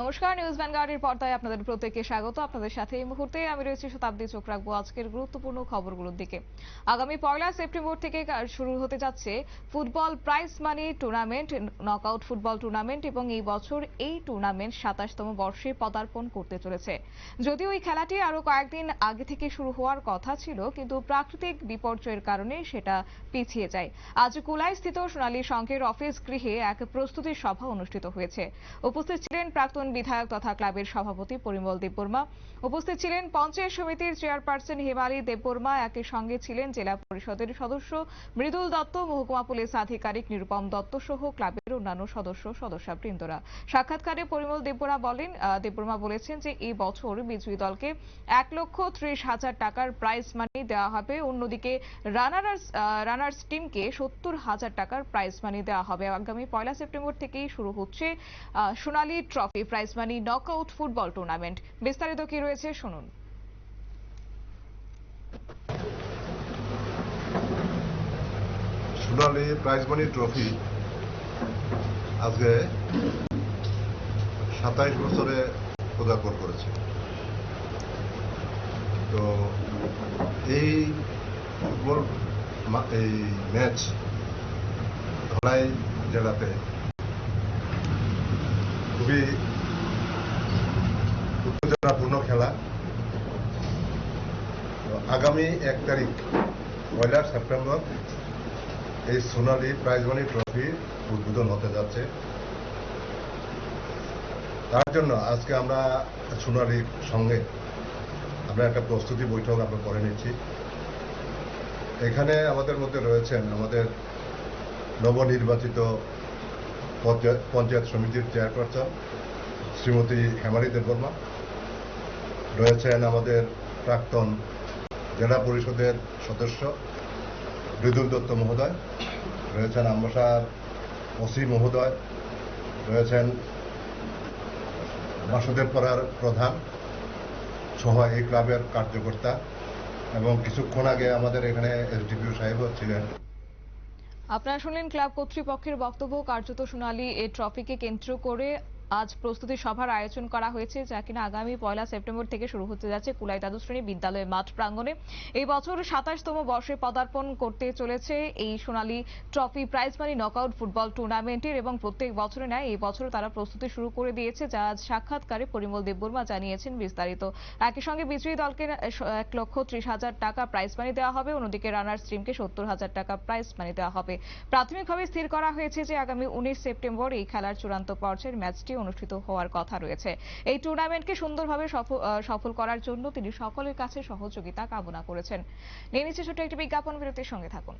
নমস্কার নিউজ ভ্যানগার্ডের পর্দায় আপনাদের প্রত্যেককে স্বাগত। আপনাদের সাথে এই মুহূর্তে আমি রয়েছি শতাব্দী চোখ রাখব আজকের গুরুত্বপূর্ণ খবরগুলোর দিকে। আগামী পয়লা সেপ্টেম্বর থেকে শুরু হতে যাচ্ছে football prize money tournament knockout football tournament এবং এই বছর এই টুর্নামেন্ট সাতাশতম বর্ষে পদার্পণ করতে চলেছে। যদিও এই খেলাটি আরও কয়েকদিন আগে থেকে শুরু হওয়ার কথা ছিল, কিন্তু প্রাকৃতিক বিপর্যয়ের কারণে সেটা পিছিয়ে যায়। আজ কুলাই স্থিত সোনালী সংঘের অফিস গৃহে এক প্রস্তুতি সভা অনুষ্ঠিত হয়েছে। উপস্থিত ছিলেন প্রাক্তন বিধায়ক তথা ক্লাবের সভাপতি পরিমল দেববর্মা উপস্থিত ছিলেন। পঞ্চায়েত সমিতির চেয়ারপারসন হেমালী দেববর্মা একই সঙ্গে ছিলেন জেলা পরিষদের সদস্য মৃদুল দত্ত, মহকুমা পুলিশ আধিকারিক নিরুপম দত্ত সহ ক্লাবের অন্যান্য সদস্য সদস্যবৃন্দরা। সাক্ষাৎকারে পরিমল দেববর্মা বলেন দেববর্মা বলেছেন যে এই বছর বিজয়ী দলকে এক লক্ষ ত্রিশ হাজার টাকার প্রাইজ মানি দেওয়া হবে। অন্যদিকে রানার্স রানার্স টিমকে সত্তর হাজার টাকার প্রাইজ মানি দেওয়া হবে। আগামী পয়লা সেপ্টেম্বর থেকেই শুরু হচ্ছে Sonali trophy prize money knockout football tournament বিস্তারিত কি রয়েছে, শুনুন। সোনালী প্রাইজ মানি ট্রফি আজকে সাতাইশ বছরে পদার্পণ করেছে। তো এই ফুটবল এই ম্যাচ ধলাই জেলাতে খুবই উত্তেজনাপূর্ণ খেলা। আগামী এক তারিখ, পয়লা সেপ্টেম্বর, এই সোনালী প্রাইজ মানি ট্রফি উদ্বোধন হতে যাচ্ছে। তার জন্য আজকে আমরা সোনালীর সঙ্গে আমরা একটা প্রস্তুতি বৈঠক আমরা করে নিচ্ছি। এখানে আমাদের মধ্যে রয়েছেন আমাদের নবনির্বাচিত পঞ্চায়েত সমিতির চেয়ারপারসন শ্রীমতী হেমালী দেববর্মা। রয়েছেন আমাদের প্রাক্তন জেলা পরিষদের সদস্য মৃদুল দত্ত মহোদয়, রয়েছেন আম্বাসার ওসি মহোদয়, রয়েছেন বাসুদেব পাড়ার প্রধান সহ এই ক্লাবের কার্যকর্তা এবং কিছুক্ষণ আগে আমাদের এখানে এসডিপিও সাহেবও ছিলেন। আপনারা শুনলেন ক্লাব কর্তৃপক্ষের বক্তব্য। কার্যত সোনালী এই ট্রফিকে কেন্দ্র করে আজ প্রস্তুতি সভার আয়োজন করা হয়েছে, যা কিনা আগামী পয়লা সেপ্টেম্বর থেকে শুরু হতে যাচ্ছে কুলাই দ্বাদশ শ্রেণি বিদ্যালয় মাঠ প্রাঙ্গণে। এই বছর সাতাশতম বর্ষে পদার্পণ করতে চলেছে এই Sonali trophy prize money knockout football টুর্নামেন্টের এবং প্রত্যেক বছরে নেয় এই বছর তারা প্রস্তুতি শুরু করে দিয়েছে, যা আজ সাক্ষাৎকারে পরিমল দেববর্মা জানিয়েছেন বিস্তারিত। একই সঙ্গে বিজয়ী দলকে এক লক্ষ ত্রিশ হাজার টাকা প্রাইজ মানি দেওয়া হবে, অন্যদিকে রানার্স টিমকে সত্তর হাজার টাকা প্রাইজ মানি দেওয়া হবে। প্রাথমিকভাবে স্থির করা হয়েছে যে আগামী উনিশ সেপ্টেম্বর এই খেলার চূড়ান্ত পর্যায়ের ম্যাচটি অনুষ্ঠিত হওয়ার কথা রয়েছে। এই টুর্নামেন্টকে সুন্দরভাবে সফল করার জন্য তিনি সকলের কাছে সহযোগিতা কামনা করেছেন। নিয়ে নিচ্ছে ছোট একটি বিজ্ঞাপন, বিরতির সঙ্গে থাকুন।